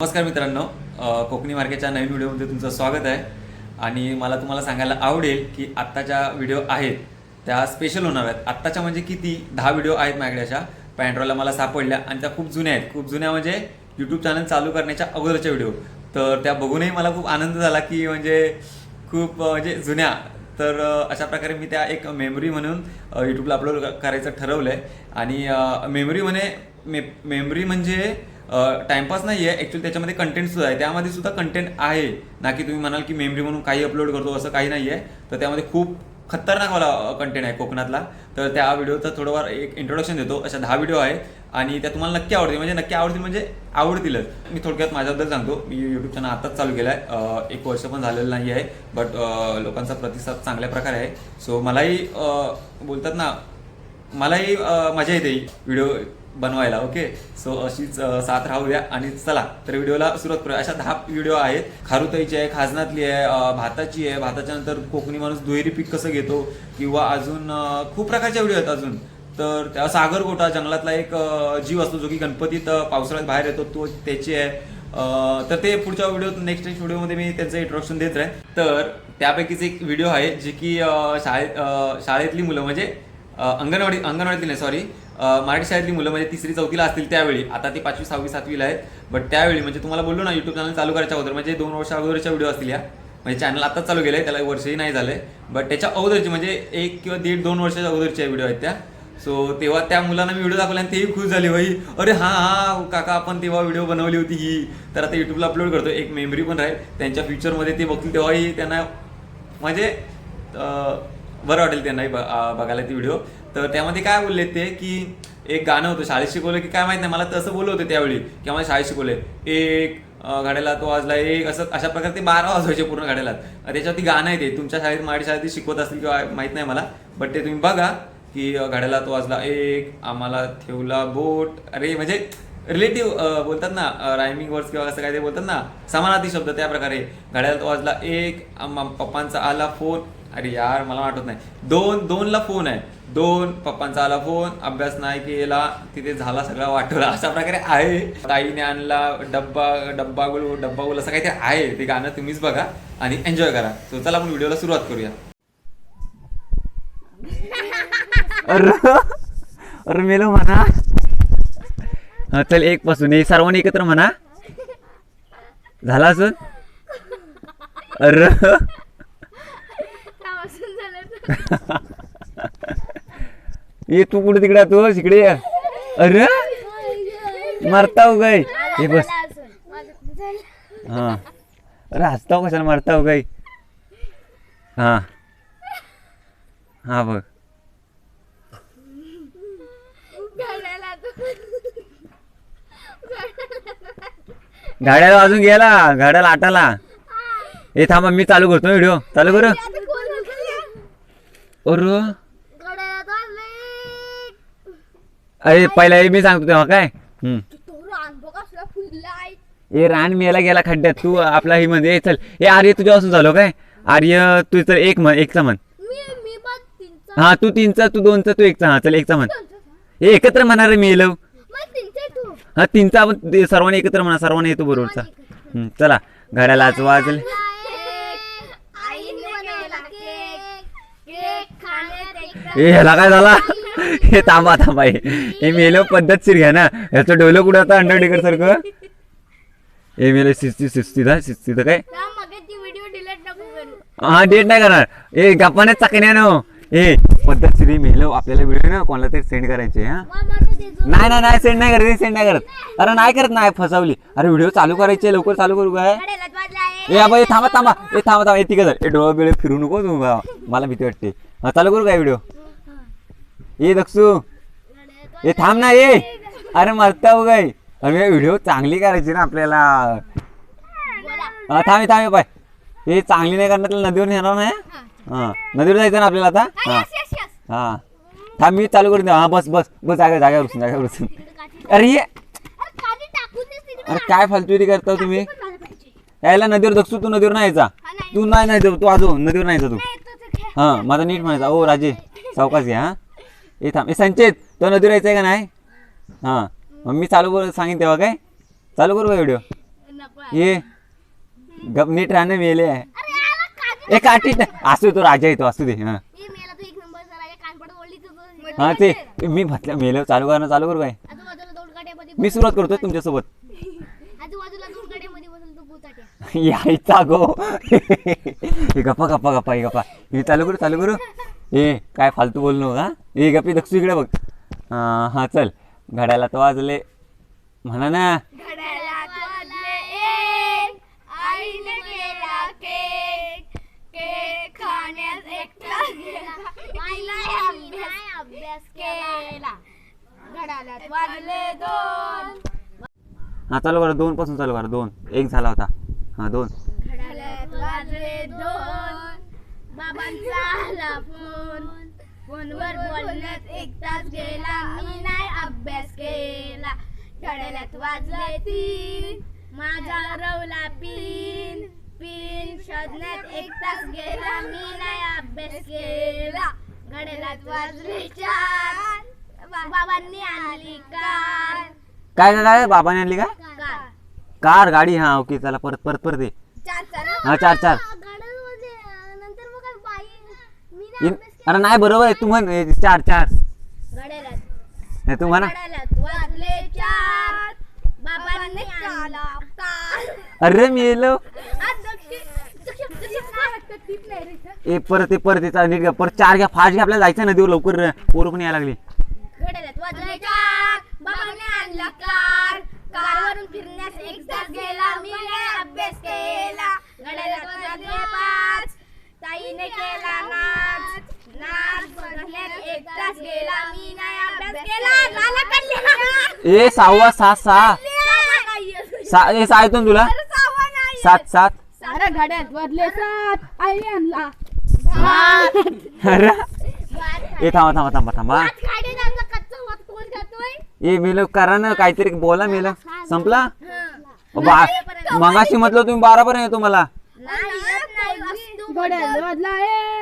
नमस्कार मित्रांनो. कोकणी मार्केटच्या नवीन व्हिडिओमध्ये तुमचं स्वागत आहे. आणि मला तुम्हाला सांगायला आवडेल की आत्ताच्या व्हिडिओ आहेत त्या स्पेशल होणार आहेत. आत्ताच्या म्हणजे किती? दहा व्हिडिओ आहेत माझ्याकडे अशा. पॅन्ड्रॉला मला सापडल्या आणि त्या खूप जुन्या आहेत. खूप जुन्या म्हणजे यूट्यूब चॅनल चालू करण्याच्या अगोदरच्या व्हिडिओ. तर त्या बघूनही मला खूप आनंद झाला की म्हणजे खूप म्हणजे जुन्या. तर अशा प्रकारे मी त्या एक मेमरी म्हणून यूट्यूबला अपलोड करायचं ठरवलं आहे आणि मेमरी म्हणे मे मेमरी म्हणजे टाइमपास नाही आहे ॲक्च्युली त्याच्यामध्ये कंटेंट सुद्धा आहे. त्यामध्ये सुद्धा कंटेंट आहे. ना की तुम्ही म्हणाल की मेमरी म्हणून काही अपलोड करतो असं काही नाही आहे तर त्यामध्ये खूप खतरनाक वाला कंटेंट आहे कोकणातला. तर त्या व्हिडिओचा थोडंफार एक इंट्रोडक्शन देतो. अशा दहा व्हिडिओ आहे आणि त्या तुम्हाला नक्की आवडतील. म्हणजे नक्की आवडतील म्हणजे आवडतीलच. मी थोडक्यात माझ्याबद्दल सांगतो. मी यूट्यूब चॅनल आताच चालू केला आहे एक वर्ष पण झालेलं नाही आहे. बट लोकांचा प्रतिसाद चांगल्या प्रकारे आहे. सो मलाही बोलतात ना मलाही मजा येते व्हिडिओ बनवायला ओके? सो अशीच साथ राहू द्या आणि चला तर व्हिडिओला सुरुवात करूया. अशा दहा व्हिडिओ आहेत. खारुताईची आहे खाजनातली आहे भाताची आहे. भाताच्या नंतर कोकणी माणूस दुहेरी पीक कसं घेतो किंवा अजून खूप प्रकारच्या व्हिडिओ आहेत अजून. तर त्या सागरगोटा जंगलातला एक जीव असतो जो की गणपतीत पावसाळ्यात बाहेर येतो तो त्याची आहे. तर ते पुढच्या व्हिडिओ नेक्स्ट नेक्स्ट व्हिडिओमध्ये मी त्यांचं इंट्रोडक्शन देत राहील तर त्यापैकीच एक व्हिडिओ आहे जे की शाळेत शाळेतली मुलं म्हणजे अंगणवाडी अंगणवाडीतील नाही सॉरी मराठी शाळेतली मुलं म्हणजे तिसरी चौथीला असतील त्यावेळी. आता ती पाचवी सहावी सातवीला आहेत. बट त्यावेळी म्हणजे तुम्हाला बोललो ना यूट्यूब चॅनल चालू करायच्या अगोदर म्हणजे दोन वर्षा अगोदरच्या व्हिडिओ असतील या. म्हणजे चॅनल आताच चालू केलं आहे त्याला वर्षही नाही झालं आहे बट त्याच्या अगोदरची म्हणजे एक किंवा दीड दोन वर्षाच्या अगोदरच्या व्हिडिओ आहेत त्या. सो तेव्हा त्या मुलांना मी व्हिडिओ दाखवला आणि तेही खुश झाले भाई अरे हां हां काका आपण तेव्हा व्हिडिओ बनवली होती ही. तर आता युट्यूबला अपलोड करतो एक मेमरी पण राहील. त्यांच्या फ्युचरमध्ये ते बघतील तेव्हाही त्यांना म्हणजे बरं वाटेल त्यांनाही ब- बघायला ती व्हिडिओ तर त्यामध्ये काय बोलले ते की एक गाणं होतं शाळेत शिकवलं की काय माहीत नाही मला तसं बोललं होतं त्यावेळी की आम्हाला शाळेत शिकवले एक घड्याला तो वाजला एक असं अशा प्रकारे ते बारा वाजवायचे पूर्ण घड्याला त्याच्यावरती गाणं आहे ते. तुमच्या शाळेत मराठी शाळेत शिकवत असतील किंवा माहीत नाही मला बट ते तुम्ही बघा की घड्याला तो वाजला एक आम्हाला ठेवला बोट. अरे म्हणजे रिलेटिव्ह बोलतात ना रायमिंग वर्ड्स किंवा असं काय ते बोलतात ना समानार्थी शब्द त्या प्रकारे घड्याला तो वाजला एक पप्पांचा आला फोन अरे यार मला आठवत नाही. दोन दोनला फोन आहे. दोन पप्पांचा आला फोन अभ्यास नाही केला. तिथे झाला सगळा वाटवला अशा प्रकारे आहे. ताईने आणला डब्बा डब्बा गुल डब्बा गुल असं काहीतरी आहे. ते गाणं तुम्हीच बघा आणि एन्जॉय करा. सो चला आपण व्हिडिओला सुरुवात करूया. अरे अरे मेलो म्हणा. चल एक पासून. हे सर्वांनी एकत्र म्हणा. झाला असं अरे. ये तू कुठे तिकडे? तू तिकडे ये. अरे. मारता हो गाय हे बस. हा. अरे हसता हो कशाला मारता हो गाय हा. हा बघ. गाड्याला अजून गेला गाड्याला आटाला. हे थांबा मी चालू करतो व्हिडिओ. चालू करू? अरे अरे पहिला हे मी सांगतो तेव्हा काय. ए रान मेला गेला खड्ड्यात. तू आपला ही मध्ये चल. ए आर्य तुझ्यापासून झालो काय? आर्य तू तर एक म्हण एकचा म्हण. हा तू तीनचा तू दोनचा तू एकचा. हा चल एकचा म्हण. हे एकत्र म्हणणार मी येलो हा तीनचा आपण सर्वांनी एकत्र म्हणा सर्वांनी येतो बरोबरचा. चला चला घड्यालाच वाजले. ए ह्याला काय झाला? हे थांबा थांबा हे. हे मेलो पद्धतशीर घ्या ना. ह्याचं डोलं कुठं आता अंडरटेकर सारखं? हे मेलो शिस्ती शिस्तीत हा काय? हा डेट नाही करणार. ए गप्पाने चाकण्या नो ए पद्धत पद्धतशीर मेलो आपल्याला व्हिडिओ ना कोणाला तरी सेंड करायचे हा? नाही नाही नाही सेंड नाही करत सेंड नाही करत. अरे नाही करत नाही फसवली. अरे व्हिडिओ चालू करायचे लवकर चालू करू काय? ए आबा ए थांबा थांबा ए थांबा थांबा ए डोळा बिळे फिरू नको तू. मला भीती वाटते. हा चालू करू काय व्हिडिओ ए दक्षू ए थांब ना ए. अरे मरता हो काय अरे व्हिडिओ चांगली करायची ना आपल्याला. हा थांबे थांबे पाय हे चांगली नाही करणार नदीवर नेणार नाही? हा. नदीवर जायचं ना आपल्याला आता? हा. हा. थांब मी चालू करून हा बस बस बस जागा जागेवर बसून जागेवर बसून अरे ये. अरे काय फालतुरी करता तुम्ही? यायला नदीवर दक्षू तू नदीवर नाही यायचा. तू नाही नाही तू आजो नदीवर नाही यायचा तू हा माझा नीट म्हणायचा. ओ राजे सावकाश घ्या हा. ए थांब. ए संचेत तो नदीवर यायचा आहे का नाही? हा. मग मी चालू करू सांगेन तेव्हा काय? चालू करू का व्हिडिओ? ये. गप नीट राहणं मेले आहे. ए काठी असू तो राजा येतो असू दे हा हे मेला तू एक नंबर सर कानपड ओढली तू हा ते मी म्हटलं मेलं चालू करणं चालू करू काय आजूबाजूला दोन काट्यामध्ये मी सुरुवात करतोय तुमच्यासोबत. आजूबाजूला दोन तू यायचा गो हे गप्पा गप्पा गप्पा हे गप्पा. हे चालू करू चालू करू. ए काय फालतू बोलू नका ए गप्पी दक्षू इकडे बघ. हा हा, चल. घड्याला तर वाजले. म्हणा ना वाजले एक आईने केला केक केक खाण्यास एकटा गेला आईने अभ्यास केला घड्याळात वाजले दोन हा चालू करा दोन पासून चालू करा दोन. एक झाला होता. हा दोन. घड्याळात वाजले दोन. बाबांचा आला फोन. फोनवर बोलण्यात एक तास गेला मी नाही अभ्यास केला. घड्याळात वाजले तीन. माझा रवला पिन. पिन शोधण्यात एक तास गेला मी नाही अभ्यास केला. घड्याळात वाजले चार. बाबांनी आणली कार. काय काय काय बाबाने आणली काय कार. कार गाडी. हा ओके चला परत परत परत ये. चार चार हा. चार चार. इन- अरे नाही बरोबर आहे. तू म्हण ए, चार चार. हे तू म्हणा. अरे मी येलो. ए परत ये परत ये. चाल, नीट घ्या. परत चार घ्या. फास्ट घ्या आपल्याला जायचं नदीवर लवकर. पोरं पण यायला लागली. घड्याळात वाजले चार. बाबांनी आणला कार कारवरून फिरण्यास एक तास गेला मी अभ्यास केला. वाजले पाच. ताईने केला नाच. नाच बघण्यात एक तास गेला मी नाही अभ्यास केला. झाला काढली ए सहावा सहा. सहा सा ए सहा येतो तुला? सात सात. सारा घड्यात वाजले सात. आई आणला. अरे. ए थांबा थांबा थांबा थांबा. ए मेलो करा ना काहीतरी बोला मेलं. संपला? बा मगाशी म्हटलं तुम्ही बारा पर्यंत येतो मला. नाही येत नाही. वस्तू घड्यात वाजला एक